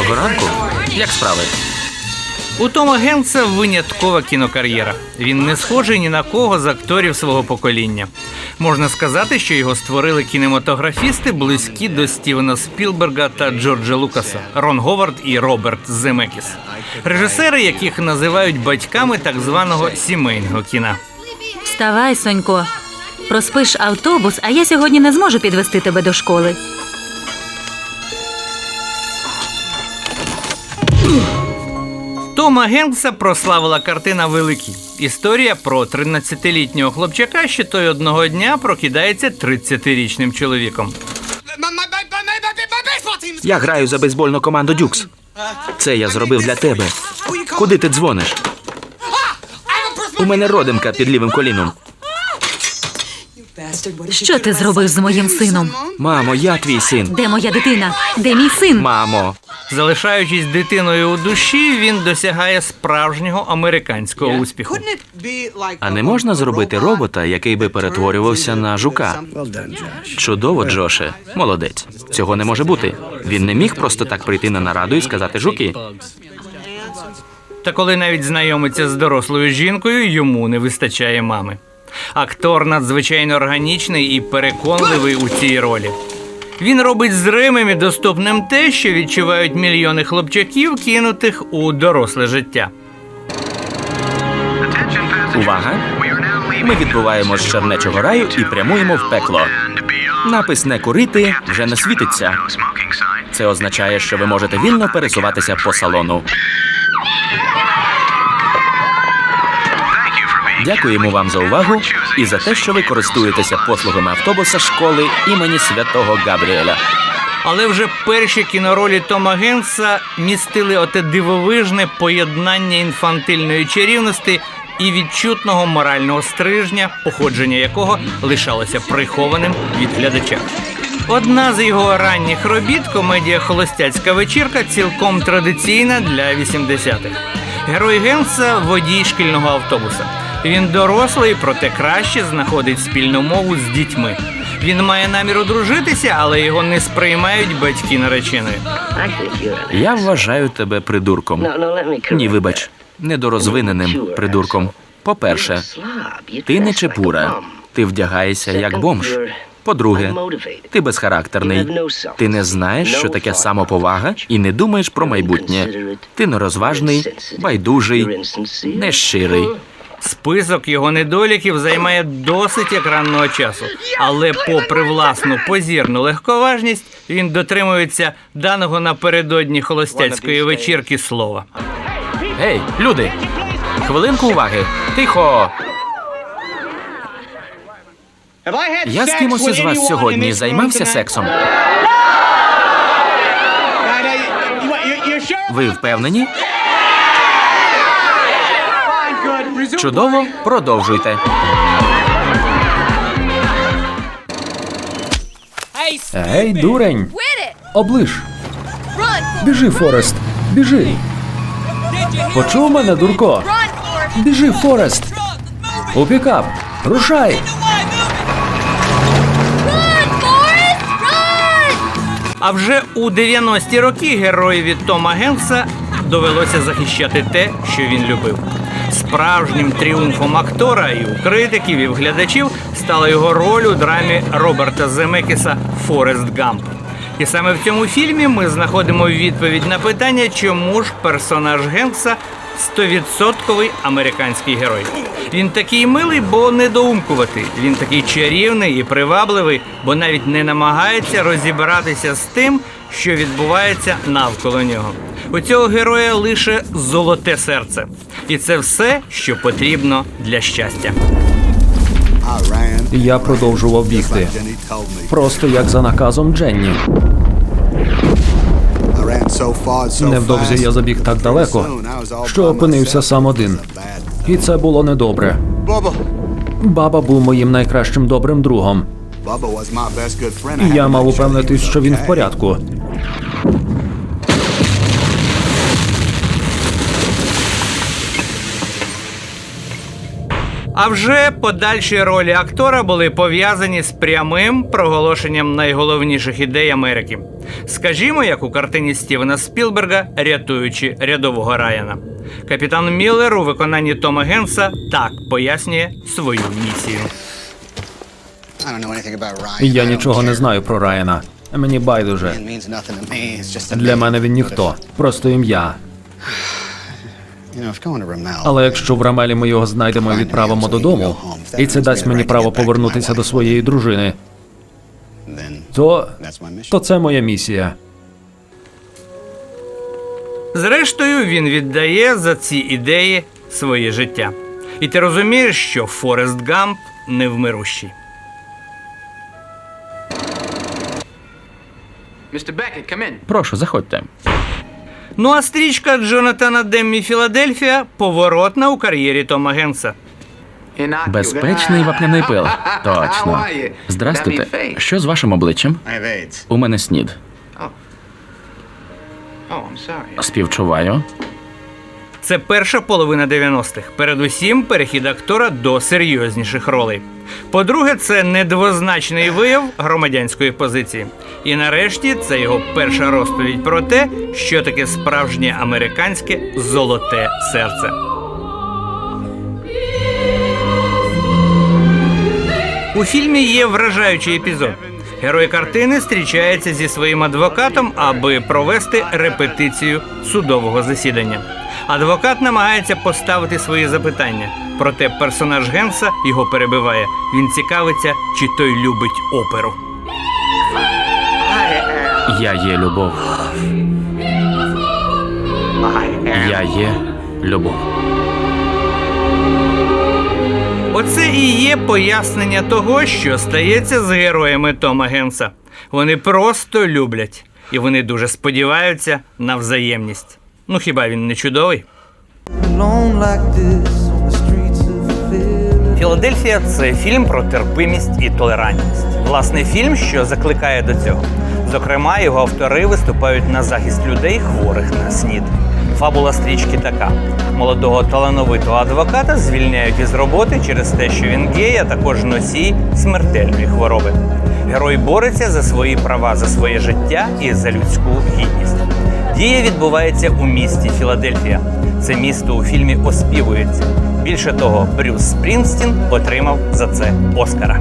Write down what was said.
Доброго ранку. Як справи? У Тома Генкса виняткова кінокар'єра. Він не схожий ні на кого з акторів свого покоління. Можна сказати, що його створили кінематографісти, близькі до Стівена Спілберга та Джорджа Лукаса, Рон Говард і Роберт Земекіс. Режисери, яких називають батьками так званого сімейного кіна. Вставай, Сонько. Проспиш автобус, а я сьогодні не зможу підвести тебе до школи. Тома Генкса прославила картина Великий. Історія про 13-літнього хлопчака, що той одного дня прокидається 30-річним чоловіком. Я граю за бейсбольну команду Дюкс. Це я зробив для тебе. Куди ти дзвониш? У мене родинка під лівим коліном. Що ти зробив з моїм сином? Мамо, я твій син. Де моя дитина? Де мій син? Мамо. Залишаючись дитиною у душі, він досягає справжнього американського успіху. А не можна зробити робота, який би перетворювався на жука? Чудово, Джоше. Молодець. Цього не може бути. Він не міг просто так прийти на нараду і сказати жуки. Та коли навіть знайомиться з дорослою жінкою, йому не вистачає мами. Актор надзвичайно органічний і переконливий у цій ролі. Він робить зримим і доступним те, що відчувають мільйони хлопчаків, кинутих у доросле життя. Увага! Ми відбуваємо з чернечого раю і прямуємо в пекло. Напис не курити вже не світиться. Це означає, що ви можете вільно пересуватися по салону. Дякуємо вам за увагу і за те, що ви користуєтеся послугами автобуса школи імені святого Габріеля. Але вже перші кіноролі Тома Генса містили оте дивовижне поєднання інфантильної чарівності і відчутного морального стрижня, походження якого лишалося прихованим від глядача. Одна з його ранніх робіт, комедія Холостяцька вечірка, цілком традиційна для 80-х. Герой Генса водій шкільного автобуса. Він дорослий, проте краще знаходить спільну мову з дітьми. Він має намір одружитися, але його не сприймають батьки нареченої. Я вважаю тебе придурком. Ні, вибач, недорозвиненим придурком. По-перше, ти не чепура. Ти вдягаєшся як бомж. По-друге, ти безхарактерний. Ти не знаєш, що таке самоповага, і не думаєш про майбутнє. Ти нерозважний, байдужий, нещирий. Список його недоліків займає досить екранного часу, але, попри власну позірну легковажність, він дотримується даного напередодні холостяцької вечірки слова. Гей, люди! Хвилинку уваги! Тихо! Я з кимось із вас сьогодні займався сексом. Ви впевнені? Чудово, продовжуйте. Гей, дурень! Оближ! Біжи, Форест! Біжи! Почув мене, дурко? Біжи, Форест! У пікап! Рушай! А вже у 90-ті роки героєві Тома Генса довелося захищати те, що він любив. Справжнім тріумфом актора і у критиків, і в глядачів стала його роль у драмі Роберта Земекіса Форест Гамп. І саме в цьому фільмі ми знаходимо відповідь на питання, чому ж персонаж Генкса стовідсотковий американський герой. Він такий милий, бо недоумкуватий. Він такий чарівний і привабливий, бо навіть не намагається розібратися з тим, що відбувається навколо нього. У цього героя лише золоте серце. І це все, що потрібно для щастя. Я продовжував бігти. Просто як за наказом Дженні. Невдовзі я забіг так далеко, що опинився сам один. І це було недобре. Баба був моїм найкращим добрим другом. І я мав упевнитись, що він в порядку. А вже подальші ролі актора були пов'язані з прямим проголошенням найголовніших ідей Америки. Скажімо, як у картині Стівена Спілберга, рятуючи рядового Райана. Капітан Міллер у виконанні Тома Генса так пояснює свою місію. Я нічого не знаю про Райана. Мені байдуже. Для мене він ніхто, просто ім'я. Але якщо в Рамелі ми його знайдемо і відправимо додому, і це дасть мені право повернутися до своєї дружини, то, то це моя місія. Зрештою, він віддає за ці ідеї своє життя. І ти розумієш, що Форест Гамп невмирущий. Прошу, заходьте. Ну а стрічка Джонатана Деммі Філадельфія поворотна у кар'єрі Тома Генса. Безпечний вапняний пил. Точно. Здрастуйте. Що з вашим обличчям? У мене снід. Oh, Співчуваю. Це перша половина 90-х. Передусім, перехід актора до серйозніших ролей. По-друге, це недвозначний вияв громадянської позиції. І нарешті це його перша розповідь про те, що таке справжнє американське золоте серце. У фільмі є вражаючий епізод. Герой картини зустрічається зі своїм адвокатом, аби провести репетицію судового засідання. Адвокат намагається поставити свої запитання, проте персонаж Генса його перебиває. Він цікавиться, чи той любить оперу. Я є любов. Я є любов. Оце і є пояснення того, що стається з героями Тома Генса. Вони просто люблять, і вони дуже сподіваються на взаємність. Ну хіба він не чудовий? Філадельфія це фільм про терпимість і толерантність. Власне, фільм, що закликає до цього. Зокрема, його автори виступають на захист людей, хворих на снід. Фабула стрічки така: молодого талановитого адвоката звільняють із роботи через те, що він гей, а також носій смертельної хвороби. Герой бореться за свої права, за своє життя і за людську гідність. Дія відбувається у місті Філадельфія. Це місто у фільмі оспівується. Більше того, Брюс Спрінстін отримав за це Оскара.